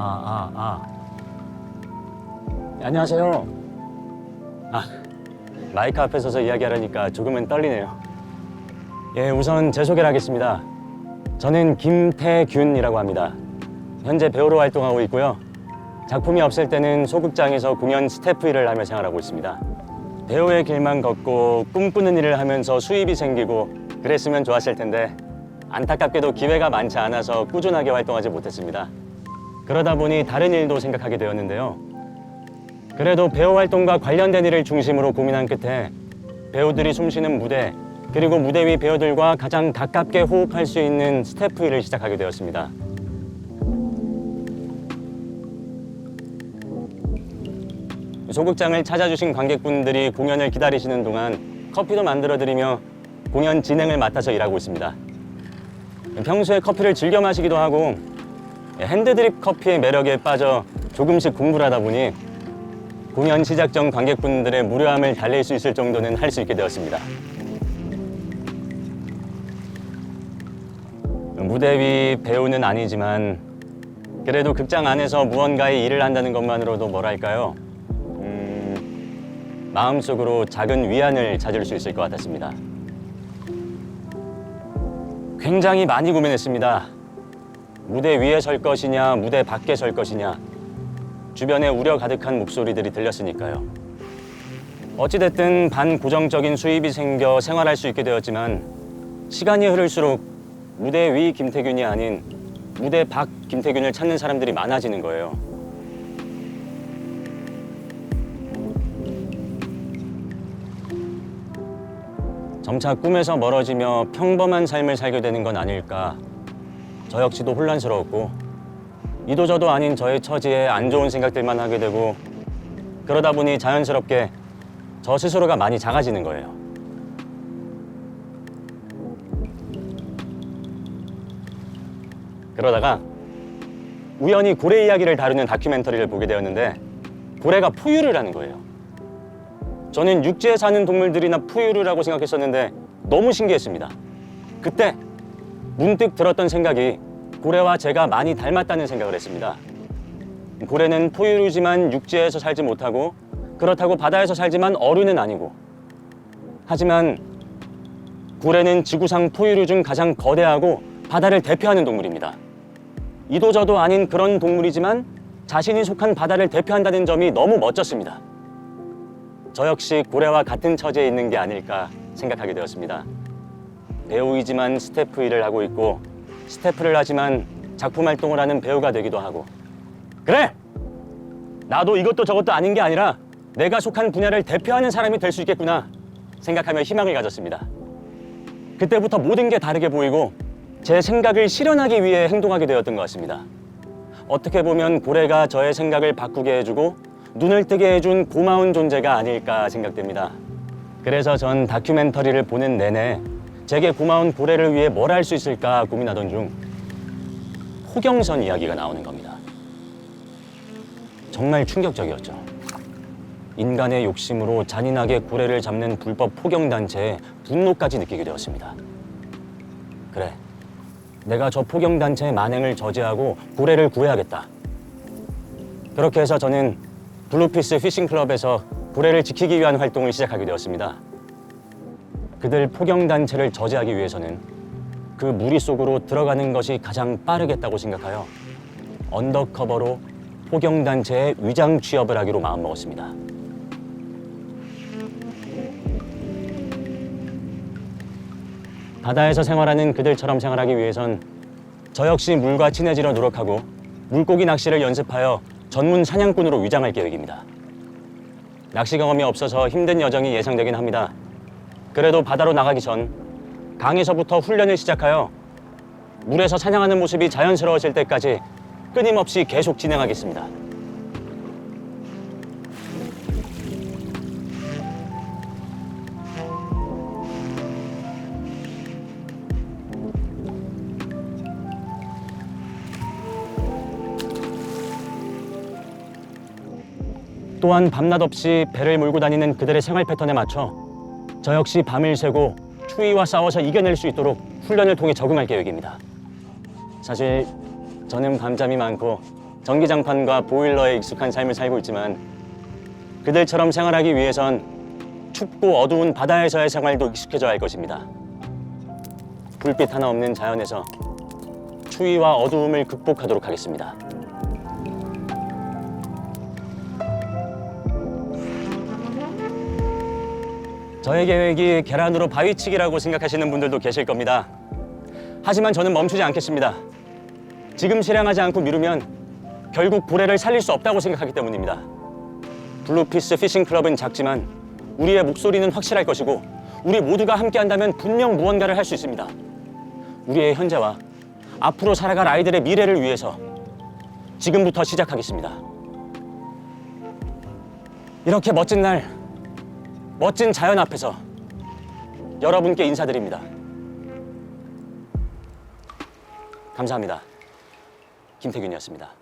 아, 아. 네, 안녕하세요. 아, 마이크 앞에 서서 이야기하려니까 조금은 떨리네요. 예, 우선 제 소개를 하겠습니다. 저는 김태균이라고 합니다. 현재 배우로 활동하고 있고요. 작품이 없을 때는 소극장에서 공연 스태프 일을 하며 생활하고 있습니다. 배우의 길만 걷고 꿈꾸는 일을 하면서 수입이 생기고 그랬으면 좋았을 텐데 안타깝게도 기회가 많지 않아서 꾸준하게 활동하지 못했습니다. 그러다 보니 다른 일도 생각하게 되었는데요. 그래도 배우 활동과 관련된 일을 중심으로 고민한 끝에 배우들이 숨쉬는 무대 그리고 무대 위 배우들과 가장 가깝게 호흡할 수 있는 스태프 일을 시작하게 되었습니다. 소극장을 찾아주신 관객분들이 공연을 기다리시는 동안 커피도 만들어드리며 공연 진행을 맡아서 일하고 있습니다. 평소에 커피를 즐겨 마시기도 하고 핸드드립 커피의 매력에 빠져 조금씩 공부를 하다 보니 공연 시작 전 관객분들의 무료함을 달랠 수 있을 정도는 할 수 있게 되었습니다. 무대 위 배우는 아니지만 그래도 극장 안에서 무언가의 일을 한다는 것만으로도 뭐랄까요? 음, 마음속으로 작은 위안을 찾을 수 있을 것 같았습니다. 굉장히 많이 고민했습니다. 무대 위에 설 것이냐, 무대 밖에 설 것이냐. 주변에 우려 가득한 목소리들이 들렸으니까요. 어찌됐든 반고정적인 수입이 생겨 생활할 수 있게 되었지만 시간이 흐를수록 무대 위 김태균이 아닌 무대 밖 김태균을 찾는 사람들이 많아지는 거예요. 점차 꿈에서 멀어지며 평범한 삶을 살게 되는 건 아닐까. 저 역시도 혼란스러웠고 이도저도 아닌 저의 처지에 안 좋은 생각들만 하게 되고 그러다 보니 자연스럽게 저 스스로가 많이 작아지는 거예요. 그러다가 우연히 고래 이야기를 다루는 다큐멘터리를 보게 되었는데 고래가 포유를 하는 거예요. 저는 육지에 사는 동물들이나 포유를 하고 생각했었는데 너무 신기했습니다. 그때 문득 들었던 생각이 고래와 제가 많이 닮았다는 생각을 했습니다. 고래는 포유류지만 육지에서 살지 못하고 그렇다고 바다에서 살지만 어류는 아니고 하지만 고래는 지구상 포유류 중 가장 거대하고 바다를 대표하는 동물입니다. 이도저도 아닌 그런 동물이지만 자신이 속한 바다를 대표한다는 점이 너무 멋졌습니다. 저 역시 고래와 같은 처지에 있는 게 아닐까 생각하게 되었습니다. 배우이지만 스태프 일을 하고 있고 스태프를 하지만 작품 활동을 하는 배우가 되기도 하고 그래! 나도 이것도 저것도 아닌 게 아니라 내가 속한 분야를 대표하는 사람이 될 수 있겠구나 생각하며 희망을 가졌습니다. 그때부터 모든 게 다르게 보이고 제 생각을 실현하기 위해 행동하게 되었던 것 같습니다. 어떻게 보면 고래가 저의 생각을 바꾸게 해주고 눈을 뜨게 해준 고마운 존재가 아닐까 생각됩니다. 그래서 전 다큐멘터리를 보는 내내 제게 고마운 고래를 위해 뭘 할 수 있을까 고민하던 중 호경선 이야기가 나오는 겁니다. 정말 충격적이었죠. 인간의 욕심으로 잔인하게 고래를 잡는 불법 포경단체에 분노까지 느끼게 되었습니다. 그래, 내가 저 포경단체의 만행을 저지하고 고래를 구해야겠다. 그렇게 해서 저는 블루피스 피싱클럽에서 고래를 지키기 위한 활동을 시작하게 되었습니다. 그들 포경단체를 저지하기 위해서는 그 무리 속으로 들어가는 것이 가장 빠르겠다고 생각하여 언더커버로 포경단체의 위장 취업을 하기로 마음먹었습니다. 바다에서 생활하는 그들처럼 생활하기 위해선 저 역시 물과 친해지려 노력하고 물고기 낚시를 연습하여 전문 사냥꾼으로 위장할 계획입니다. 낚시 경험이 없어서 힘든 여정이 예상되긴 합니다. 그래도 바다로 나가기 전 강에서부터 훈련을 시작하여 물에서 사냥하는 모습이 자연스러워질 때까지 끊임없이 계속 진행하겠습니다. 또한 밤낮 없이 배를 몰고 다니는 그들의 생활 패턴에 맞춰 저 역시 밤을 새고 추위와 싸워서 이겨낼 수 있도록 훈련을 통해 적응할 계획입니다. 사실 저는 밤잠이 많고 전기장판과 보일러에 익숙한 삶을 살고 있지만 그들처럼 생활하기 위해선 춥고 어두운 바다에서의 생활도 익숙해져야 할 것입니다. 불빛 하나 없는 자연에서 추위와 어두움을 극복하도록 하겠습니다. 저의 계획이 계란으로 바위치기라고 생각하시는 분들도 계실 겁니다. 하지만 저는 멈추지 않겠습니다. 지금 실행하지 않고 미루면 결국 고래를 살릴 수 없다고 생각하기 때문입니다. 블루피스 피싱 클럽은 작지만 우리의 목소리는 확실할 것이고 우리 모두가 함께한다면 분명 무언가를 할 수 있습니다. 우리의 현재와 앞으로 살아갈 아이들의 미래를 위해서 지금부터 시작하겠습니다. 이렇게 멋진 날, 멋진 자연 앞에서 여러분께 인사드립니다. 감사합니다. 김태균이었습니다.